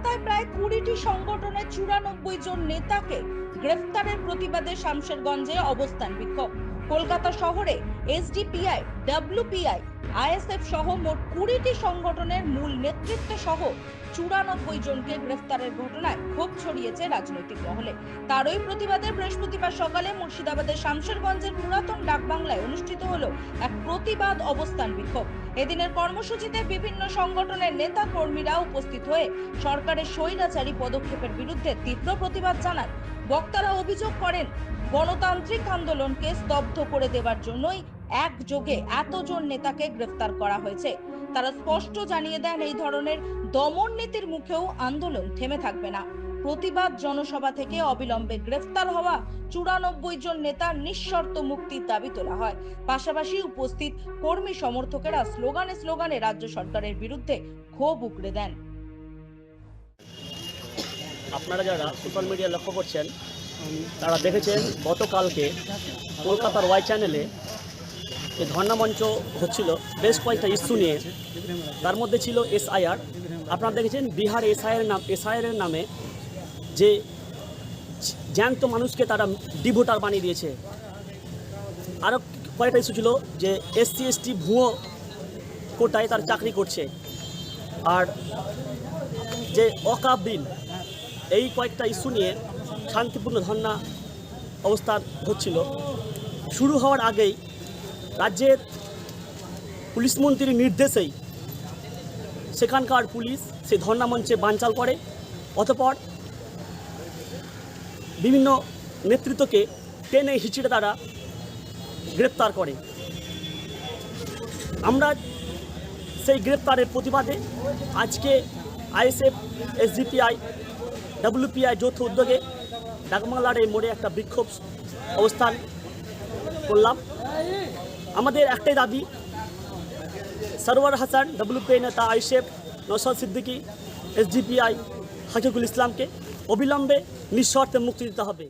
কলকাতায় প্রায় কুড়িটি সংগঠনের চুরানব্বই জন নেতাকে গ্রেফতারের প্রতিবাদে শামশেরগঞ্জে অবস্থান বিক্ষোভ। কলকাতা শহরে এসডিপিআই ডাব্লিউপিআই আইএসএফ সহ মোট কুড়িটি সংগঠনের মূল নেতৃত্ব সহ চুরানব্বই জনকে গ্রেফতারের ঘটনায় ক্ষোভ ছড়িয়েছে রাজনৈতিক মহলে। তারই প্রতিবাদে বৃহস্পতিবার সকালে মুর্শিদাবাদের শামশেরগঞ্জের পুরাতন ডাকবাংলায় অনুষ্ঠিত হলো এক প্রতিবাদ অবস্থান বিক্ষোভ। এদিনের কর্মসূচিতে বিভিন্ন সংগঠনের নেতা কর্মীরা উপস্থিত হয়ে সরকারের স্বৈরাচারী পদক্ষেপের বিরুদ্ধে তীব্র প্রতিবাদ জানান। বক্তারা অভিযোগ করেন, গণতান্ত্রিক আন্দোলনকে স্তব্ধ করে দেওয়ার জন্যই একযোগে এতজন নেতাকে গ্রেফতার করা হয়েছে। তারা স্পষ্ট জানিয়ে দেন, এই ধরনের দমন নীতির মুখেও আন্দোলন থেমে থাকবে না। প্রতিবাদ জনসভা থেকে অবিলম্বে গ্রেফতার হওয়া চুরানব্বই জন নেতার নিঃশর্ত মুক্তির দাবি তোলা হয়। পাশাপাশি উপস্থিত কর্মী সমর্থকেরা স্লোগানে স্লোগানে রাজ্য সরকারের বিরুদ্ধে ক্ষোভ উগড়ে দেন। আপনারা যারা সোশ্যাল মিডিয়া লক্ষ্য করছেন, তারা দেখেছেন, গতকালকে কলকাতার ওয়াই চ্যানেলে যে ধর্ণা মঞ্চ হচ্ছিল বেশ কয়েকটা ইস্যু নিয়ে। তার মধ্যে ছিল এসআইআর। আপনারা দেখেছেন বিহার এসআইআর নাম এসআইআর নামে যে জ্যান্ত মানুষকে তারা ডিভোটার বানিয়ে দিয়েছে। আরও কয়েকটা ইস্যু ছিল যে এসসি, এসটি ভুয়ো কোটায় তার চাকরি করছে। আর যে অকাপ বিল এই কয়েকটা ইস্যু নিয়ে শান্তিপূর্ণ ধর্ণা অবস্থান হচ্ছিল। শুরু হওয়ার আগেই রাজ্যের পুলিশ মন্ত্রীর নির্দেশেই সেখানকার পুলিশ সেই ধর্ণা মঞ্চে বানচাল করে। অতপর বিভিন্ন নেতৃত্বকে টেনে হিচড়ে তারা গ্রেপ্তার করে। আমরা সেই গ্রেপ্তারের প্রতিবাদে আজকে আইএসএফ, এসডিপিআই, ডাব্লিউপিআই যৌথ উদ্যোগে ডাকবাংলার এই মোড়ে একটা বিক্ষোভ অবস্থান করলাম। আমাদের একটাই দাবি, সরোয়ার হাসান ডব্লিউপি নেতা আইসেফ নসর সিদ্দিকী এসডিপিআই হাকিকুল ইসলামকে অবিলম্বে নিঃশর্তে মুক্তি দিতে হবে।